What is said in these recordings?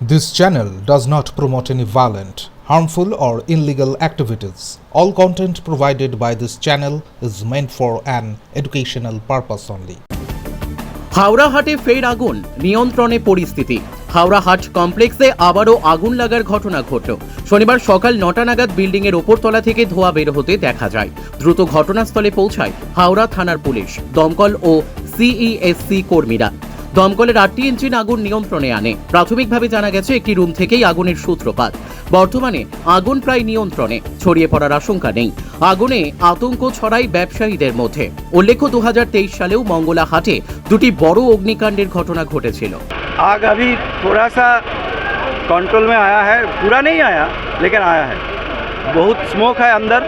This channel does not promote any violent, harmful, or illegal activities. All content provided by this channel is meant for an educational purpose only. Howrah হাটে ফের আগুন নিয়ন্ত্রণে পরিস্থিতি হাওড়া হাট কমপ্লেক্সে আবারও আগুন লাগার ঘটনা ঘটল শনিবার সকাল নটা নাগাদ বিল্ডিং এর ওপরতলা থেকে ধোঁয়া বের হতে দেখা যায় দ্রুত ঘটনাস্থলে পৌঁছায় হাওড়া থানার পুলিশ দমকল ও সিইএসসি কর্মীরা দমকলের আটটি ইঞ্জিন আগুন নিয়ন্ত্রণে আনে প্রাথমিকভাবে জানা গেছে একটি রুম থেকেই আগুনের সূত্রপাত বর্তমানে আগুন প্রায় নিয়ন্ত্রণে ছড়িয়ে পড়ার আশঙ্কা নেই আগুনে আতঙ্ক ছড়ায় ব্যবসায়ীদের মধ্যে উল্লেখ্য দু সালেও মঙ্গলা হাটে দুটি বড় অগ্নিকাণ্ডের ঘটনা ঘটেছিল आग अभी थोड़ा सा कंट्रोल में आया है पूरा नहीं आया लेकिन आया है बहुत स्मोक है अंदर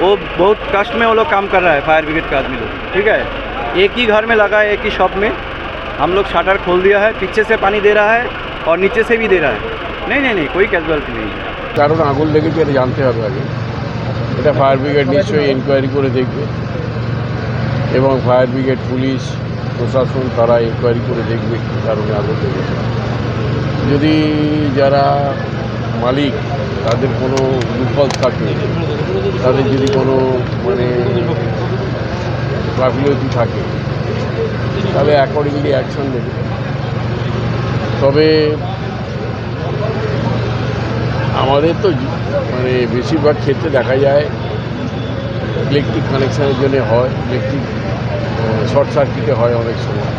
वो बहुत कष्ट में वो लोग काम कर रहा है फायर ब्रिगेड का आदमी लोग ठीक है एक ही घर में लगा है एक ही शॉप में हम लोग शटर खोल दिया है पीछे से पानी दे रहा है और नीचे से भी दे रहा है नहीं नहीं नहीं कोई कैजुअलिटी नहीं है কারণ আগুন লেগেছে এটা জানতে হবে আগে এটা ফায়ার ব্রিগেড নিশ্চয়ই এনকোয়ারি করে দেখবে এবং ফায়ার ব্রিগেড পুলিশ প্রশাসন তারা এনকোয়ারি করে দেখবে কী কারণে আগুন লেগেছে যদি যারা মালিক তাদের কোনো বিফল থাকে তাদের যদি কোনো মানে গাফিলতি থাকে তাহলে অ্যাকর্ডিংলি অ্যাকশন নেবে। তবে আমাদের তো মানে বেশিরভাগ ক্ষেত্রে দেখা যায় ইলেকট্রিক কানেকশানের জন্য হয় ইলেকট্রিক শর্ট সার্কিটে হয় অনেক সময়।